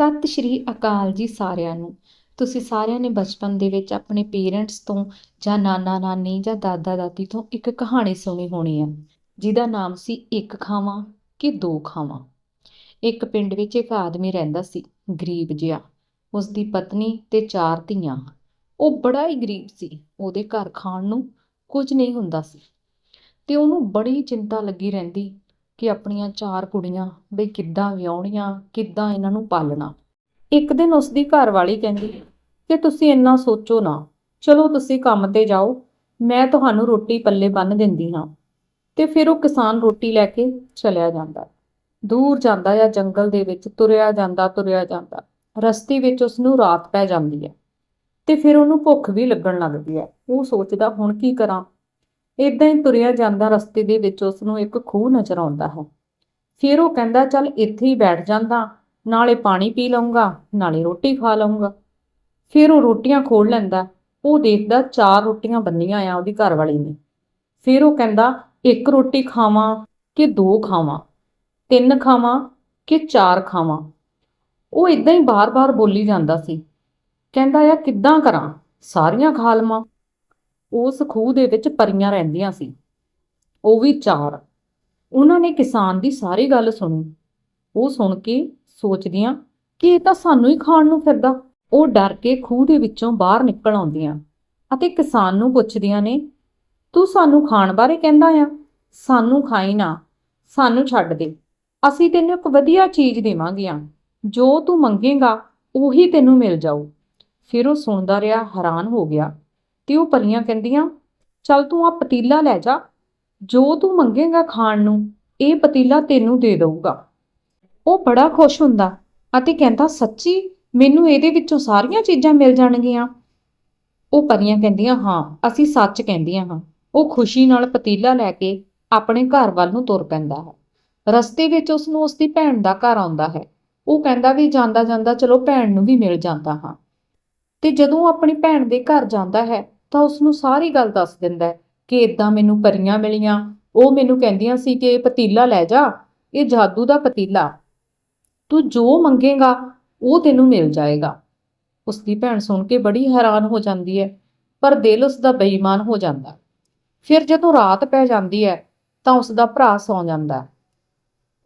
ਸਤਿ ਸ਼੍ਰੀ ਅਕਾਲ ਜੀ ਸਾਰਿਆਂ ਨੂੰ। ਤੁਸੀਂ ਸਾਰਿਆਂ ਨੇ ਬਚਪਨ ਦੇ ਵਿੱਚ ਆਪਣੇ ਪੇਰੈਂਟਸ ਤੋਂ ਜਾਂ ਨਾਨਾ, ਨਾਨੀ ਜਾਂ ਦਾਦਾ, ਦਾਦੀ ਤੋਂ ਇੱਕ ਕਹਾਣੀ ਸੁਣੀ ਹੋਣੀ ਹੈ, ਜਿਹਦਾ ਨਾਮ ਸੀ ਇੱਕ ਖਾਵਾਂ ਕਿ ਦੋ ਖਾਵਾਂ। ਇੱਕ ਪਿੰਡ ਵਿੱਚ ਇੱਕ ਆਦਮੀ ਰਹਿੰਦਾ ਸੀ, ਗਰੀਬ ਜਿਹਾ। ਉਸ ਦੀ ਪਤਨੀ ਤੇ ਚਾਰ ਧੀਆਂ। ਉਹ ਬੜਾ ਹੀ ਗਰੀਬ ਸੀ। ਉਹਦੇ ਘਰ ਖਾਣ ਨੂੰ ਕੁਝ ਨਹੀਂ ਹੁੰਦਾ ਸੀ। ਤੇ ਉਹਨੂੰ ਬੜੀ ਚਿੰਤਾ ਲੱਗੀ ਰਹਿੰਦੀ ਕਿ ਆਪਣੀਆਂ ਚਾਰ ਕੁੜੀਆਂ ਬਈ ਕਿੱਦਾਂ ਵਿਆਹੁਣੀਆਂ, ਕਿੱਦਾਂ ਇਹਨਾਂ ਨੂੰ ਪਾਲਣਾ। ਇੱਕ ਦਿਨ ਉਸ ਦੀ ਘਰਵਾਲੀ ਕਹਿੰਦੀ ਕਿ ਤੁਸੀਂ ਇੰਨਾ ਸੋਚੋ ਨਾ। ਚਲੋ ਤੁਸੀਂ ਕੰਮ ਤੇ ਜਾਓ, ਮੈਂ ਤੁਹਾਨੂੰ ਰੋਟੀ ਪੱਲੇ ਬੰਨ੍ਹ ਦਿੰਦੀ ਹਾਂ। ਤੇ ਫਿਰ ਉਹ ਕਿਸਾਨ ਰੋਟੀ ਲੈ ਕੇ ਚਲਿਆ ਜਾਂਦਾ। ਦੂਰ ਜਾਂਦਾ ਜਾਂ ਜੰਗਲ ਦੇ ਵਿੱਚ ਤੁਰਿਆ ਜਾਂਦਾ ਤੁਰਿਆ ਜਾਂਦਾ। ਰਸਤੇ ਵਿੱਚ ਉਸ ਨੂੰ ਰਾਤ ਪੈ ਜਾਂਦੀ ਹੈ। ਤੇ ਫਿਰ ਉਹਨੂੰ ਭੁੱਖ ਵੀ ਲੱਗਣ ਲੱਗਦੀ ਹੈ। ਉਹ ਸੋਚਦਾ, ਹੁਣ ਕੀ ਕਰਾਂ? ਇਦਾਂ ਹੀ ਤੁਰਿਆ ਜਾਂਦਾ ਰਸਤੇ ਦੇ ਵਿੱਚ ਉਸ ਨੂੰ ਇੱਕ ਖੂਹ ਨਜ਼ਰ ਆਉਂਦਾ ਹੈ। ਫਿਰ ਉਹ ਕਹਿੰਦਾ, ਚੱਲ ਇੱਥੇ ਹੀ ਬੈਠ ਜਾਂਦਾ, ਨਾਲੇ ਪਾਣੀ ਪੀ ਲਵਾਂਗਾ ਨਾਲੇ ਰੋਟੀ ਖਾ ਲਵਾਂਗਾ ਫਿਰ ਉਹ ਰੋਟੀਆਂ ਖੋਲ ਲੈਂਦਾ, ਉਹ ਦੇਖਦਾ ਚਾਰ ਰੋਟੀਆਂ ਬੰਨੀਆਂ ਆ ਉਹਦੀ ਘਰ ਵਾਲੀ ਨੇ। ਫਿਰ ਉਹ ਕਹਿੰਦਾ, ਇੱਕ ਰੋਟੀ ਖਾਵਾਂ ਕਿ ਦੋ ਖਾਵਾਂ, ਤਿੰਨ ਖਾਵਾਂ ਕਿ ਚਾਰ ਖਾਵਾਂ? ਉਹ ਇਦਾਂ ਹੀ ਬਾਰ-ਬਾਰ ਬੋਲੀ ਜਾਂਦਾ ਸੀ। ਕਹਿੰਦਾ ਆ, ਕਿੱਦਾਂ ਕਰਾਂ? ਸਾਰੀਆਂ ਖਾ ਲਵਾਂ। ਉਸ ਖੂਹ ਦੇ ਵਿੱਚ ਪਰੀਆਂ ਰਹਿੰਦੀਆਂ ਸੀ। ਉਹ ਵੀ ਚਾਰ। ਉਹਨਾਂ ਨੇ ਕਿਸਾਨ ਦੀ ਸਾਰੀ ਗੱਲ ਸੁਣੀ। ਉਹ ਸੁਣ ਕੇ ਸੋਚਦੀਆਂ, ਕਿ ਇਹ ਤਾਂ ਸਾਨੂੰ ਹੀ ਖਾਣ ਨੂੰ ਫਿਰਦਾ। ਉਹ ਡਰ ਕੇ ਖੂਹ ਦੇ ਵਿੱਚੋਂ ਬਾਹਰ ਨਿਕਲ ਆਉਂਦੀਆਂ ਅਤੇ ਕਿਸਾਨ ਨੂੰ ਪੁੱਛਦੀਆਂ ਨੇ, ਤੂੰ ਸਾਨੂੰ ਖਾਣ ਬਾਰੇ ਕਹਿੰਦਾ ਆ? ਸਾਨੂੰ ਖਾਈ ਨਾ। ਸਾਨੂੰ ਛੱਡ ਦੇ। ਅਸੀਂ ਤੈਨੂੰ ਇੱਕ ਵਧੀਆ ਚੀਜ਼ ਦੇਵਾਂਗੀਆਂ ਜੋ ਤੂੰ ਮੰਗੇਗਾ, ਉਹੀ ਤੈਨੂੰ ਮਿਲ ਜਾਊ। ਫਿਰ ਉਹ ਸੁਣਦਾ ਰਿਹਾ ਹੈਰਾਨ ਹੋ ਗਿਆ। ਤੇ ਉਹ ਪਰੀਆਂ ਕਹਿੰਦੀਆਂ, ਚੱਲ ਤੂੰ ਆ ਪਤੀਲਾ ਲੈ ਜਾ, ਜੋ ਤੂੰ ਮੰਗੇਗਾ ਖਾਣ ਨੂੰ, ਇਹ ਪਤੀਲਾ ਤੈਨੂੰ ਦੇ ਦਊਗਾ। ਉਹ ਬੜਾ ਖੁਸ਼ ਹੁੰਦਾ ਅਤੇ ਕਹਿੰਦਾ, ਸੱਚੀ, ਮੈਨੂੰ ਇਹਦੇ ਵਿੱਚੋਂ ਸਾਰੀਆਂ ਚੀਜ਼ਾਂ ਮਿਲ ਜਾਣਗੀਆਂ? ਉਹ ਪਰੀਆਂ ਕਹਿੰਦੀਆਂ, ਹਾਂ, ਅਸੀਂ ਸੱਚ ਕਹਿੰਦੀਆਂ ਹਾਂ। ਉਹ ਖੁਸ਼ੀ ਨਾਲ ਪਤੀਲਾ ਲੈ ਕੇ ਆਪਣੇ ਘਰ ਵੱਲ ਨੂੰ ਤੁਰ ਪੈਂਦਾ ਹੈ। ਰਸਤੇ ਵਿੱਚ ਉਸ ਨੂੰ ਉਸ ਦੀ ਭੈਣ ਦਾ ਘਰ ਆਉਂਦਾ ਹੈ। ਉਹ ਕਹਿੰਦਾ ਵੀ ਜਾਂਦਾ ਜਾਂਦਾ, ਚਲੋ ਭੈਣ ਨੂੰ ਵੀ ਮਿਲ ਜਾਂਦਾ ਹਾਂ। ਤੇ ਜਦੋਂ ਆਪਣੀ ਭੈਣ ਦੇ ਘਰ ਜਾਂਦਾ ਹੈ ਤਾਂ ਉਸ ਨੂੰ ਸਾਰੀ ਗੱਲ ਦੱਸ ਦਿੰਦਾ ਕਿ ਇਦਾਂ ਮੈਨੂੰ ਪਰੀਆਂ ਮਿਲੀਆਂ, ਉਹ ਮੈਨੂੰ ਕਹਿੰਦੀਆਂ ਸੀ ਕਿ ਇਹ ਪਤੀਲਾ ਲੈ ਜਾ, ਇਹ ਜਾਦੂ ਦਾ ਪਤੀਲਾ। ਤੂੰ ਜੋ ਮੰਗੇਗਾ, ਉਹ ਤੈਨੂੰ ਮਿਲ ਜਾਏਗਾ। ਉਸ ਦੀ ਭੈਣ ਸੁਣ ਕੇ ਬੜੀ ਹੈਰਾਨ ਹੋ ਜਾਂਦੀ ਹੈ, ਪਰ ਦਿਲ ਉਸ ਦਾ ਬੇਈਮਾਨ ਹੋ ਜਾਂਦਾ। ਫਿਰ ਜਦੋਂ ਰਾਤ ਪੈ ਜਾਂਦੀ ਹੈ, ਤਾਂ ਉਸ ਦਾ ਭਰਾ ਸੌਂ ਜਾਂਦਾ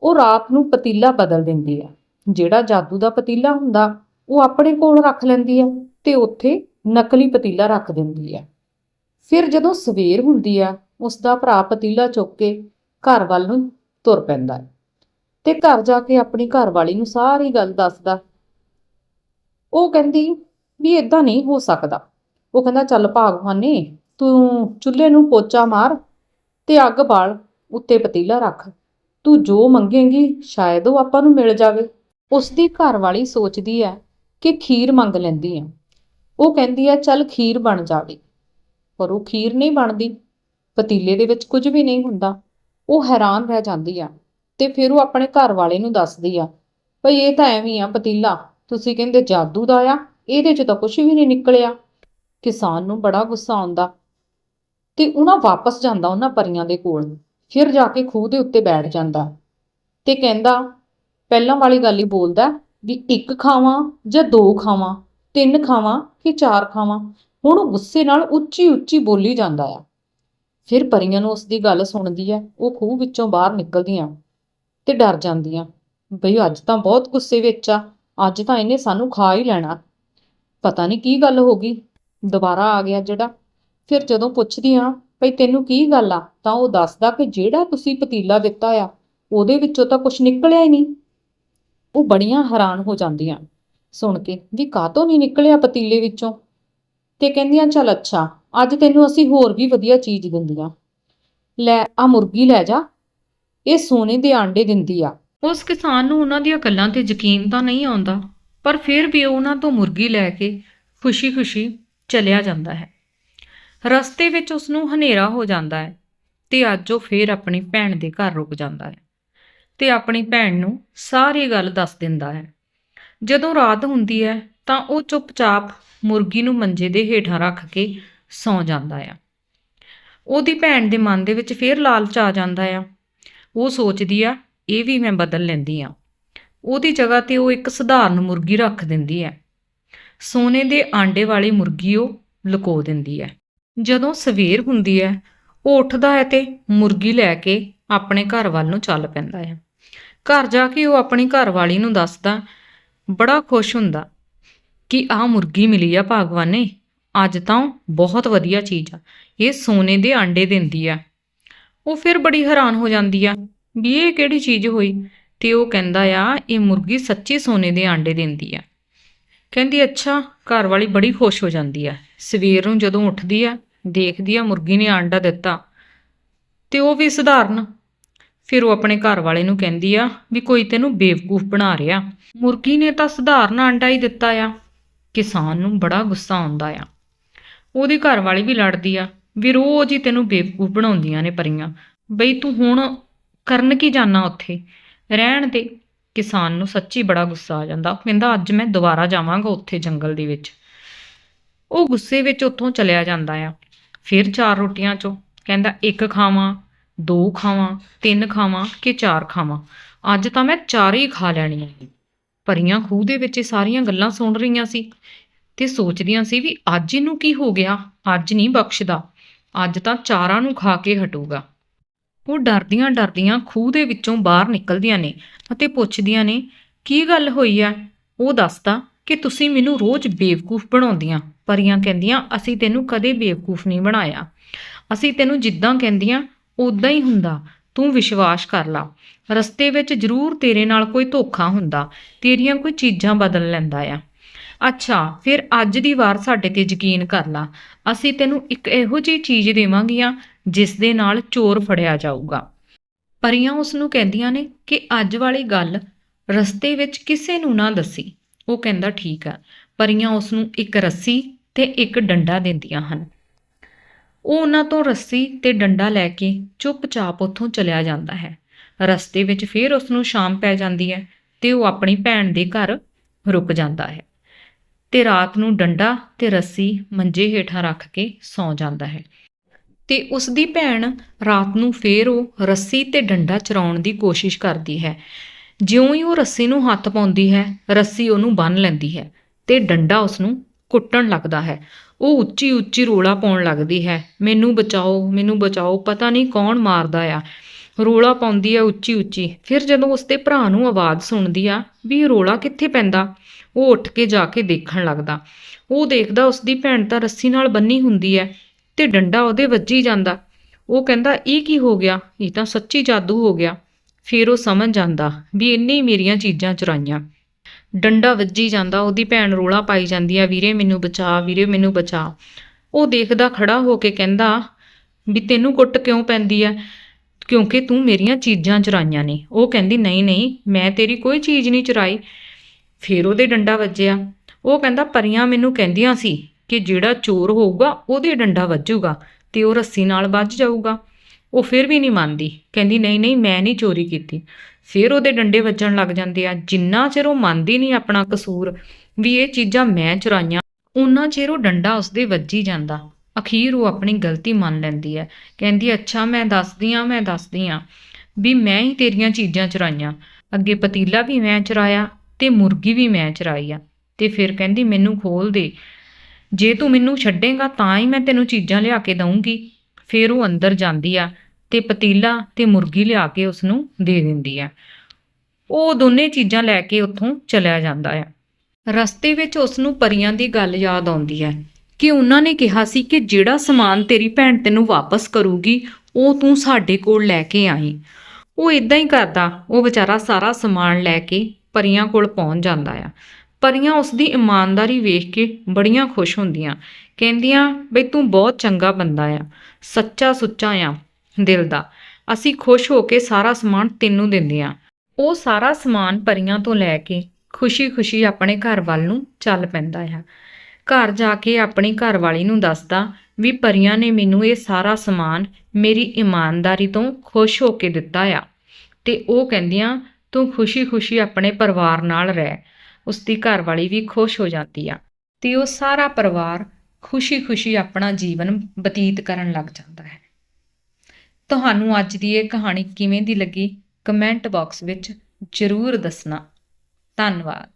ਉਹ ਰਾਤ ਨੂੰ ਪਤੀਲਾ ਬਦਲ ਦਿੰਦੀ ਹੈ। ਜਿਹੜਾ ਜਾਦੂ ਦਾ ਪਤੀਲਾ ਹੁੰਦਾ, ਉਹ ਆਪਣੇ ਕੋਲ ਰੱਖ ਲੈਂਦੀ ਹੈ ਤੇ ਉੱਥੇ ਨਕਲੀ ਪਤੀਲਾ ਰੱਖ ਦਿੰਦੀ ਹੈ। ਫਿਰ ਜਦੋਂ ਸਵੇਰ ਹੁੰਦੀ ਆ ਉਸ ਦਾ ਭਰਾ ਪਤੀਲਾ ਚੁੱਕ ਕੇ ਘਰ ਵੱਲ ਨੂੰ ਤੁਰ ਪੈਂਦਾ ਹੈ ਤੇ ਘਰ ਜਾ ਕੇ ਆਪਣੀ ਘਰਵਾਲੀ ਨੂੰ ਸਾਰੀ ਗੱਲ ਦੱਸਦਾ ਉਹ ਕਹਿੰਦੀ ਵੀ ਇਦਾਂ ਨਹੀਂ ਹੋ ਸਕਦਾ। ਉਹ ਕਹਿੰਦਾ, ਚੱਲ ਭਾਗਵਾਨੇ, ਤੂੰ ਚੁੱਲ੍ਹੇ ਨੂੰ ਪੋਚਾ ਮਾਰ ਤੇ ਅੱਗ ਬਾਲ, ਉੱਤੇ ਪਤੀਲਾ ਰੱਖ। ਤੂੰ ਜੋ ਮੰਗੇਂਗੀ, ਸ਼ਾਇਦ ਉਹ ਆਪਾਂ ਨੂੰ ਮਿਲ ਜਾਵੇ। ਉਸ ਦੀ ਘਰਵਾਲੀ ਸੋਚਦੀ ਹੈ ਕਿ ਖੀਰ ਮੰਗ ਲੈਂਦੀ ਹੈ। ਉਹ ਕਹਿੰਦੀ ਆ ਚੱਲ ਖੀਰ ਬਣ ਜਾਵੇ। ਪਰ ਉਹ ਖੀਰ ਨਹੀਂ ਬਣਦੀ। ਪਤੀਲੇ ਦੇ ਵਿੱਚ ਕੁਝ ਵੀ ਨਹੀਂ ਹੁੰਦਾ। ਉਹ ਹੈਰਾਨ ਰਹਿ ਜਾਂਦੀ ਆ ਤੇ ਫਿਰ ਉਹ ਆਪਣੇ ਘਰ ਵਾਲੇ ਨੂੰ ਦੱਸਦੀ ਆ, ਭਈ ਇਹ ਤਾਂ ਐਵੇਂ ਆ ਪਤੀਲਾ, ਤੁਸੀਂ ਕਹਿੰਦੇ ਜਾਦੂ ਦਾ ਆ, ਇਹਦੇ 'ਚ ਤਾਂ ਕੁਝ ਵੀ ਨਹੀਂ ਨਿਕਲਿਆ। ਕਿਸਾਨ ਨੂੰ ਬੜਾ ਗੁੱਸਾ ਆਉਂਦਾ ਤੇ ਉਹਨਾਂ ਵਾਪਸ ਜਾਂਦਾ ਉਹਨਾਂ ਪਰੀਆਂ ਦੇ ਕੋਲ। ਫਿਰ ਜਾ ਕੇ ਖੂਹ ਦੇ ਉੱਤੇ ਬੈਠ ਜਾਂਦਾ ਤੇ ਕਹਿੰਦਾ, ਪਹਿਲਾਂ ਵਾਲੀ ਗੱਲ ਹੀ ਬੋਲਦਾ ਵੀ ਇੱਕ ਖਾਵਾਂ ਜਾਂ ਦੋ ਖਾਵਾਂ? ਤਿੰਨ ਖਾਵਾਂ ਕਿ ਚਾਰ ਖਾਵਾਂ? ਹੁਣ ਉਹ ਗੁੱਸੇ ਨਾਲ ਉੱਚੀ ਉੱਚੀ ਬੋਲੀ ਜਾਂਦਾ ਆ। ਫਿਰ ਪਰੀਆਂ ਨੂੰ ਉਸ ਦੀ ਗੱਲ ਸੁਣਦੀ ਹੈ ਉਹ ਖੂਹ ਵਿੱਚੋਂ ਬਾਹਰ ਨਿਕਲਦੀਆਂ ਤੇ ਡਰ ਜਾਂਦੀਆਂ। ਬਈ ਅੱਜ ਤਾਂ ਬਹੁਤ ਗੁੱਸੇ ਵਿੱਚ ਆ, ਅੱਜ ਤਾਂ ਇਹਨੇ ਸਾਨੂੰ ਖਾ ਹੀ ਲੈਣਾ। ਪਤਾ ਨਹੀਂ ਕੀ ਗੱਲ ਹੋ ਗਈ। ਦੁਬਾਰਾ ਆ ਗਿਆ ਜਿਹੜਾ। ਫਿਰ ਜਦੋਂ ਪੁੱਛਦੀ ਪੁੱਛਦੀਆਂ ਭਈ ਤੈਨੂੰ ਕੀ ਗੱਲ ਆ? ਤਾਂ ਉਹ ਦੱਸਦਾ ਕਿ ਜਿਹੜਾ ਤੁਸੀਂ ਪਤੀਲਾ ਦਿੱਤਾ ਆ, ਉਹਦੇ ਵਿੱਚੋਂ ਤਾਂ ਕੁਝ ਨਿਕਲਿਆ ਹੀ ਨਹੀਂ। ਉਹ ਬੜੀਆਂ ਹੈਰਾਨ ਹੋ ਜਾਂਦੀਆਂ। ਸੁਣ ਕੇ, ਵੀ ਕਾਹਤੋਂ ਨਹੀਂ ਨਿਕਲਿਆ ਪਤੀਲੇ ਵਿੱਚੋਂ? ਤੇ ਕਹਿੰਦੀਆਂ, ਚੱਲ ਅੱਛਾ, ਅੱਜ ਤੈਨੂੰ ਅਸੀਂ ਹੋਰ ਵੀ ਵਧੀਆ ਚੀਜ਼ ਦਿੰਦੀਆਂ। ਲੈ ਆ ਮੁਰਗੀ ਲੈ ਜਾ। ਇਹ ਸੋਨੇ ਦੇ ਆਂਡੇ ਦਿੰਦੀ ਆ। ਉਸ ਕਿਸਾਨ ਨੂੰ ਉਹਨਾਂ ਦੀਆਂ ਗੱਲਾਂ ਤੇ ਯਕੀਨ ਤਾਂ ਨਹੀਂ ਆਉਂਦਾ, ਪਰ ਫਿਰ ਵੀ ਉਹ ਉਹਨਾਂ ਤੋਂ ਮੁਰਗੀ ਲੈ ਕੇ ਖੁਸ਼ੀ-ਖੁਸ਼ੀ ਚਲਿਆ ਜਾਂਦਾ ਹੈ। ਰਸਤੇ ਵਿੱਚ ਉਸ ਨੂੰ ਹਨੇਰਾ ਹੋ ਜਾਂਦਾ ਹੈ ਤੇ ਅੱਜ ਉਹ ਫਿਰ ਆਪਣੀ ਭੈਣ ਦੇ ਘਰ ਰੁਕ ਜਾਂਦਾ ਹੈ ਤੇ ਆਪਣੀ ਭੈਣ ਨੂੰ ਸਾਰੀ ਗੱਲ ਦੱਸ ਦਿੰਦਾ ਹੈ। ਜਦੋਂ ਰਾਤ ਹੁੰਦੀ ਹੈ, ਤਾਂ ਉਹ ਚੁੱਪਚਾਪ ਮੁਰਗੀ ਨੂੰ ਮੰਜੇ ਦੇ ਹੇਠਾਂ ਰੱਖ ਕੇ ਸੌਂ ਜਾਂਦਾ ਆ। ਉਹਦੀ ਭੈਣ ਦੇ ਮਨ ਦੇ ਵਿੱਚ ਫੇਰ ਲਾਲਚ ਆ ਜਾਂਦਾ ਆ। ਉਹ ਸੋਚਦੀ ਆ, ਇਹ ਵੀ ਮੈਂ ਬਦਲ ਲੈਂਦੀ ਆ। ਉਹਦੀ ਜਗ੍ਹਾ ਤੇ ਉਹ ਇੱਕ ਸਧਾਰਨ ਮੁਰਗੀ ਰੱਖ ਦਿੰਦੀ ਹੈ। ਸੋਨੇ ਦੇ ਆਂਡੇ ਵਾਲੀ ਮੁਰਗੀ ਉਹ ਲੁਕੋ ਦਿੰਦੀ ਹੈ। ਜਦੋਂ ਸਵੇਰ ਹੁੰਦੀ ਹੈ, ਉਹ ਉੱਠਦਾ ਹੈ ਤੇ ਮੁਰਗੀ ਲੈ ਕੇ ਆਪਣੇ ਘਰ ਵੱਲ ਨੂੰ ਚੱਲ ਪੈਂਦਾ ਹੈ। ਘਰ ਜਾ ਕੇ ਉਹ ਆਪਣੀ ਘਰਵਾਲੀ ਨੂੰ ਦੱਸਦਾ ਬੜਾ ਖੁਸ਼ ਹੁੰਦਾ ਕਿ ਆਹ ਮੁਰਗੀ ਮਿਲੀ ਆ ਭਗਵਾਨ। ਨੇ ਅੱਜ ਤਾਂ ਬਹੁਤ ਵਧੀਆ ਚੀਜ਼ ਆ। ਇਹ ਸੋਨੇ ਦੇ ਆਂਡੇ ਦਿੰਦੀ ਆ। ਉਹ ਫਿਰ ਬੜੀ ਹੈਰਾਨ ਹੋ ਜਾਂਦੀ ਆ ਵੀ ਇਹ ਕਿਹੜੀ ਚੀਜ਼ ਹੋਈ? ਤੇ ਉਹ ਕਹਿੰਦਾ ਆ, ਇਹ ਮੁਰਗੀ ਸੱਚੀ ਸੋਨੇ ਦੇ ਆਂਡੇ ਦਿੰਦੀ ਆ। ਕਹਿੰਦੀ, ਅੱਛਾ, ਘਰ ਵਾਲੀ ਬੜੀ ਖੁਸ਼ ਹੋ ਜਾਂਦੀ ਆ। ਸਵੇਰ ਨੂੰ ਜਦੋਂ ਉੱਠਦੀ ਆ, ਦੇਖਦੀ ਆ ਮੁਰਗੀ ਨੇ ਆਂਡਾ ਦਿੱਤਾ। ਤੇ ਉਹ ਵੀ ਸਧਾਰਨ ਫਿਰ ਉਹ ਆਪਣੇ ਘਰ ਵਾਲੇ ਨੂੰ ਕਹਿੰਦੀ ਆ ਵੀ ਕੋਈ ਤੈਨੂੰ ਬੇਵਕੂਫ ਬਣਾ ਰਿਹਾ। ਮੁਰਗੀ ਨੇ ਤਾਂ ਸਧਾਰਨ ਆਂਡਾ ਹੀ ਦਿੱਤਾ ਆ। ਕਿਸਾਨ ਨੂੰ ਬੜਾ ਗੁੱਸਾ ਆਉਂਦਾ ਆ। ਉਹਦੇ ਘਰ ਵਾਲੀ ਵੀ ਲੜਦੀ ਆ ਵੀ ਰੋਜ਼ ਹੀ ਤੈਨੂੰ ਬੇਵਕੂਫ ਬਣਾਉਂਦੀਆਂ ਨੇ ਪਰੀਆਂ। ਬਈ ਤੂੰ ਹੁਣ ਕਰਨ ਕੀ ਜਾਣਾ ਉੱਥੇ? ਰਹਿਣ ਦੇ। ਕਿਸਾਨ ਨੂੰ ਸੱਚੀ ਬੜਾ ਗੁੱਸਾ ਆ ਜਾਂਦਾ। ਉਹ ਕਹਿੰਦਾ, ਅੱਜ ਮੈਂ ਦੁਬਾਰਾ ਜਾਵਾਂਗਾ ਉੱਥੇ ਜੰਗਲ ਦੇ ਵਿੱਚ। ਉਹ ਗੁੱਸੇ ਵਿੱਚ ਉੱਥੋਂ ਚਲਿਆ ਜਾਂਦਾ ਆ। ਫਿਰ ਚਾਰ ਰੋਟੀਆਂ ਚੋਂ ਕਹਿੰਦਾ, ਇੱਕ ਖਾਵਾਂ। ਦੋ ਖਾਵਾਂ, ਤਿੰਨ ਖਾਵਾਂ ਕਿ ਚਾਰ ਖਾਵਾਂ? ਅੱਜ ਤਾਂ ਮੈਂ ਚਾਰੇ ਹੀ ਖਾ ਲੈਣੀਆਂ ਪਰੀਆਂ ਖੂਹ ਦੇ ਵਿੱਚ ਇਹ ਸਾਰੀਆਂ ਗੱਲਾਂ ਸੁਣ ਰਹੀਆਂ ਸੀ ਤੇ ਸੋਚਦੀਆਂ ਸੀ ਵੀ ਅੱਜ ਇਹਨੂੰ ਕੀ ਹੋ ਗਿਆ? ਅੱਜ ਨਹੀਂ ਬਖਸ਼ਦਾ। ਅੱਜ ਤਾਂ ਚਾਰਾਂ ਨੂੰ ਖਾ ਕੇ ਹਟੂਗਾ। ਉਹ ਡਰਦੀਆਂ ਡਰਦੀਆਂ ਖੂਹ ਦੇ ਵਿੱਚੋਂ ਬਾਹਰ ਨਿਕਲਦੀਆਂ ਨੇ ਅਤੇ ਪੁੱਛਦੀਆਂ ਨੇ, ਕੀ ਗੱਲ ਹੋਈ ਹੈ ਉਹ ਦੱਸਦਾ ਕਿ ਤੁਸੀਂ ਮੈਨੂੰ ਰੋਜ਼ ਬੇਵਕੂਫ ਬਣਾਉਂਦੀਆਂ। ਪਰੀਆਂ ਕਹਿੰਦੀਆਂ, ਅਸੀਂ ਤੈਨੂੰ ਕਦੇ ਬੇਵਕੂਫ ਨਹੀਂ ਬਣਾਇਆ। ਅਸੀਂ ਤੈਨੂੰ ਜਿੱਦਾਂ ਕਹਿੰਦੀਆਂ ਉਦਾਂ ਹੀ ਹੁੰਦਾ, ਤੂੰ ਵਿਸ਼ਵਾਸ ਕਰ ਲਾ। ਰਸਤੇ ਵਿੱਚ ਜ਼ਰੂਰ ਤੇਰੇ ਨਾਲ ਕੋਈ ਧੋਖਾ ਹੁੰਦਾ, ਤੇਰੀਆਂ ਕੋਈ ਚੀਜ਼ਾਂ ਬਦਲ ਲੈਂਦਾ ਆ। ਅੱਛਾ, ਫਿਰ ਅੱਜ ਦੀ ਵਾਰ ਸਾਡੇ ਤੇ ਯਕੀਨ ਕਰ ਲਾ। ਅਸੀਂ ਤੈਨੂੰ ਇੱਕ ਇਹੋ ਜਿਹੀ ਚੀਜ਼ ਦੇਵਾਂਗੀਆਂ ਜਿਸ ਦੇ ਨਾਲ ਚੋਰ ਫੜਿਆ ਜਾਊਗਾ। ਪਰੀਆਂ ਉਸ ਨੂੰ ਕਹਿੰਦੀਆਂ ਨੇ ਕਿ ਅੱਜ ਵਾਲੀ ਗੱਲ ਰਸਤੇ ਵਿੱਚ ਕਿਸੇ ਨੂੰ ਨਾ ਦੱਸੀ। ਉਹ ਕਹਿੰਦਾ, ਠੀਕ ਆ। ਪਰੀਆਂ ਉਸ ਨੂੰ ਇੱਕ ਰੱਸੀ ਤੇ ਇੱਕ ਡੰਡਾ ਦਿੰਦੀਆਂ ਹਨ। ਉਹ ਉਹਨਾਂ ਤੋਂ ਰੱਸੀ ਤੇ ਡੰਡਾ ਲੈ ਕੇ ਚੁੱਪਚਾਪ ਉੱਥੋਂ ਚਲਿਆ ਜਾਂਦਾ ਹੈ। ਰਸਤੇ ਵਿੱਚ ਫਿਰ ਉਸ ਨੂੰ ਸ਼ਾਮ ਪੈ ਜਾਂਦੀ ਹੈ ਤੇ ਉਹ ਆਪਣੀ ਭੈਣ ਦੇ ਘਰ ਰੁਕ ਜਾਂਦਾ ਹੈ ਤੇ ਰਾਤ ਨੂੰ ਡੰਡਾ ਤੇ ਰੱਸੀ ਮੰਜੇ ਹੇਠਾਂ ਰੱਖ ਕੇ ਸੌਂ ਜਾਂਦਾ ਹੈ ਤੇ ਉਸ ਦੀ ਭੈਣ ਰਾਤ ਨੂੰ ਫੇਰ ਉਹ ਰੱਸੀ ਤੇ ਡੰਡਾ ਚਰਾਉਣ ਦੀ ਕੋਸ਼ਿਸ਼ ਕਰਦੀ ਹੈ। ਜਿਉਂ ਹੀ ਉਹ ਰੱਸੀ ਨੂੰ ਹੱਥ ਪਾਉਂਦੀ ਹੈ, ਰੱਸੀ ਉਹਨੂੰ ਬੰਨ ਲੈਂਦੀ ਹੈ ਤੇ ਡੰਡਾ ਉਸ ਨੂੰ ਕੁੱਟਣ ਲੱਗਦਾ ਹੈ। ਉਹ ਉੱਚੀ ਉੱਚੀ ਰੋਲਾ ਪਾਉਣ ਲੱਗਦੀ ਹੈ। ਮੈਨੂੰ ਬਚਾਓ ਮੈਨੂੰ ਬਚਾਓ, ਪਤਾ ਨਹੀਂ ਕੌਣ ਮਾਰਦਾ ਆ ਰੋਲਾ ਪਾਉਂਦੀ ਹੈ ਉੱਚੀ ਉੱਚੀ। ਫਿਰ ਜਦੋਂ ਉਸਦੇ ਭਰਾ ਨੂੰ ਆਵਾਜ਼ ਸੁਣਦੀ ਆ ਵੀ ਇਹ ਰੋਲਾ ਕਿੱਥੇ ਪੈਂਦਾ, ਉਹ ਉੱਠ ਕੇ ਜਾ ਕੇ ਦੇਖਣ ਲੱਗਦਾ। ਉਹ ਦੇਖਦਾ ਉਸਦੀ ਭੈਣ ਤਾਂ ਰੱਸੀ ਨਾਲ ਬੰਨੀ ਹੁੰਦੀ ਹੈ ਤੇ ਡੰਡਾ ਉਹਦੇ ਵੱਜੀ ਜਾਂਦਾ। ਉਹ ਕਹਿੰਦਾ, ਇਹ ਕੀ ਹੋ ਗਿਆ? ਇਹ ਤਾਂ ਸੱਚੀ ਜਾਦੂ ਹੋ ਗਿਆ ਫਿਰ ਉਹ ਸਮਝ ਜਾਂਦਾ ਵੀ ਇੰਨੇ ਹੀ ਮੇਰੀਆਂ ਚੀਜ਼ਾਂ ਚੁਰਾਈਆਂ। ਡੰਡਾ ਵੱਜੀ ਜਾਂਦਾ, ਉਹਦੀ ਭੈਣ ਰੋਲਾ ਪਾਈ ਜਾਂਦੀ ਆ, ਵੀਰੇ ਮੈਨੂੰ ਬਚਾ, ਵੀਰੇ ਮੈਨੂੰ ਬਚਾ। ਉਹ ਦੇਖਦਾ ਖੜਾ ਹੋ ਕੇ ਕਹਿੰਦਾ, ਵੀ ਤੈਨੂੰ ਕੁੱਟ ਕਿਉਂ ਪੈਂਦੀ ਆ? ਕਿਉਂਕਿ ਤੂੰ ਮੇਰੀਆਂ ਚੀਜ਼ਾਂ ਚੁਰਾਈਆਂ ਨੇ। ਉਹ ਕਹਿੰਦੀ, ਨਹੀਂ ਨਹੀਂ, ਮੈਂ ਤੇਰੀ ਕੋਈ ਚੀਜ਼ ਨਹੀਂ ਚੁਰਾਈ। ਫਿਰ ਉਹਦੇ ਡੰਡਾ ਵੱਜਿਆ। ਉਹ ਕਹਿੰਦਾ, ਪਰੀਆਂ ਮੈਨੂੰ ਕਹਿੰਦੀਆਂ ਸੀ ਕਿ ਜਿਹੜਾ ਚੋਰ ਹੋਊਗਾ, ਉਹਦੇ ਡੰਡਾ ਵੱਜੂਗਾ ਤੇ ਉਹ ਰੱਸੀ ਨਾਲ ਵੱਜ ਜਾਊਗਾ। ਉਹ ਫਿਰ ਵੀ ਨਹੀਂ ਮੰਨਦੀ। ਕਹਿੰਦੀ, ਨਹੀਂ ਨਹੀਂ, ਮੈਂ ਨਹੀਂ ਚੋਰੀ ਕੀਤੀ। ਫਿਰ ਉਹਦੇ ਡੰਡੇ ਵੱਜਣ ਲੱਗ ਜਾਂਦੇ ਆ। ਜਿੰਨਾ ਚਿਰ ਉਹ ਮੰਨਦੀ ਨਹੀਂ ਆਪਣਾ ਕਸੂਰ ਵੀ ਇਹ ਚੀਜ਼ਾਂ ਮੈਂ ਚੁਰਾਈਆਂ ਉਹਨਾਂ ਚਿਰ ਉਹ ਡੰਡਾ ਉਸਦੇ ਵੱਜੀ ਜਾਂਦਾ। ਅਖੀਰ ਉਹ ਆਪਣੀ ਗਲਤੀ ਮੰਨ ਲੈਂਦੀ ਹੈ। ਕਹਿੰਦੀ, ਅੱਛਾ, ਮੈਂ ਦੱਸਦੀ ਆ ਮੈਂ ਦੱਸਦੀ ਆ ਵੀ ਮੈਂ ਹੀ ਤੇਰੀਆਂ ਚੀਜ਼ਾਂ ਚੁਰਾਈਆਂ। ਅੱਗੇ ਪਤੀਲਾ ਵੀ ਮੈਂ ਚੁਰਾਇਆ ਤੇ ਮੁਰਗੀ ਵੀ ਮੈਂ ਚੁਰਾਈ ਆ। ਤੇ ਫਿਰ ਕਹਿੰਦੀ, ਮੈਨੂੰ ਖੋਲ ਦੇ। ਜੇ ਤੂੰ ਮੈਨੂੰ ਛੱਡੇਗਾ ਤਾਂ ਹੀ ਮੈਂ ਤੈਨੂੰ ਚੀਜ਼ਾਂ ਲਿਆ ਕੇ ਦਊਂਗੀ ਫਿਰ ਉਹ ਅੰਦਰ ਜਾਂਦੀ ਆ। ਤੇ ਪਤੀਲਾ ਤੇ ਮੁਰਗੀ ਲਿਆ ਕੇ ਉਸ ਨੂੰ ਦੇ ਦਿੰਦੀ ਹੈ। ਉਹ ਦੋਨੇ ਚੀਜ਼ਾਂ ਲੈ ਕੇ ਉੱਥੋਂ ਚਲਿਆ ਜਾਂਦਾ ਆ ਰਸਤੇ ਵਿੱਚ ਉਸ ਨੂੰ ਪਰੀਆਂ ਦੀ ਗੱਲ ਯਾਦ ਆਉਂਦੀ ਹੈ ਕਿ ਉਹਨਾਂ ਨੇ ਕਿਹਾ ਸੀ ਕਿ ਜਿਹੜਾ ਸਮਾਨ ਤੇਰੀ ਭੈਣ ਤੈਨੂੰ ਵਾਪਸ ਕਰੂਗੀ, ਉਹ ਤੂੰ ਸਾਡੇ ਕੋਲ ਲੈ ਕੇ ਆਈ। ਉਹ ਇਦਾਂ ਹੀ ਕਰਦਾ, ਉਹ ਵਿਚਾਰਾ ਸਾਰਾ ਸਮਾਨ ਲੈ ਕੇ ਪਰੀਆਂ ਕੋਲ ਪਹੁੰਚ ਜਾਂਦਾ ਆ। ਪਰੀਆਂ ਉਸ ਦੀ ਇਮਾਨਦਾਰੀ ਵੇਖ ਕੇ ਬੜੀਆਂ ਖੁਸ਼ ਹੁੰਦੀਆਂ, ਕਹਿੰਦੀਆਂ, ਬਈ ਤੂੰ ਬਹੁਤ ਚੰਗਾ ਬੰਦਾ ਆ, ਸੱਚਾ ਸੁੱਚਾ ਆ ਦਿਲ ਦਾ। ਅਸੀਂ ਖੁਸ਼ ਹੋ ਕੇ ਸਾਰਾ ਸਮਾਨ ਤੈਨੂੰ ਦਿੰਦੇ ਆ ਉਹ ਸਾਰਾ ਸਮਾਨ ਪਰੀਆਂ ਤੋਂ ਲੈ ਕੇ ਖੁਸ਼ੀ-ਖੁਸ਼ੀ ਆਪਣੇ ਘਰ ਵੱਲ ਨੂੰ ਚੱਲ ਪੈਂਦਾ ਆ ਘਰ ਜਾ ਕੇ ਆਪਣੀ ਘਰਵਾਲੀ ਨੂੰ ਦੱਸਦਾ ਵੀ ਪਰੀਆਂ ਨੇ ਮੈਨੂੰ ਇਹ ਸਾਰਾ ਸਮਾਨ ਮੇਰੀ ਇਮਾਨਦਾਰੀ ਤੋਂ ਖੁਸ਼ ਹੋ ਕੇ ਦਿੱਤਾ ਆ। ਤੇ ਉਹ ਕਹਿੰਦੀਆਂ ਤੂੰ ਖੁਸ਼ੀ-ਖੁਸ਼ੀ ਆਪਣੇ ਪਰਿਵਾਰ ਨਾਲ ਰਹਿ। ਉਸ ਦੀ ਘਰਵਾਲੀ ਵੀ ਖੁਸ਼ ਹੋ ਜਾਂਦੀ ਆ। ਤੇ ਉਹ ਸਾਰਾ ਪਰਿਵਾਰ ਖੁਸ਼ੀ-ਖੁਸ਼ੀ ਆਪਣਾ ਜੀਵਨ ਬਤੀਤ ਕਰਨ ਲੱਗ ਜਾਂਦਾ ਹੈ। ਤੁਹਾਨੂੰ ਅੱਜ ਦੀ ਇਹ ਕਹਾਣੀ ਕਿਵੇਂ ਦੀ ਲੱਗੀ? ਕਮੈਂਟ ਬਾਕਸ ਵਿੱਚ ਜ਼ਰੂਰ ਦੱਸਣਾ। ਧੰਨਵਾਦ।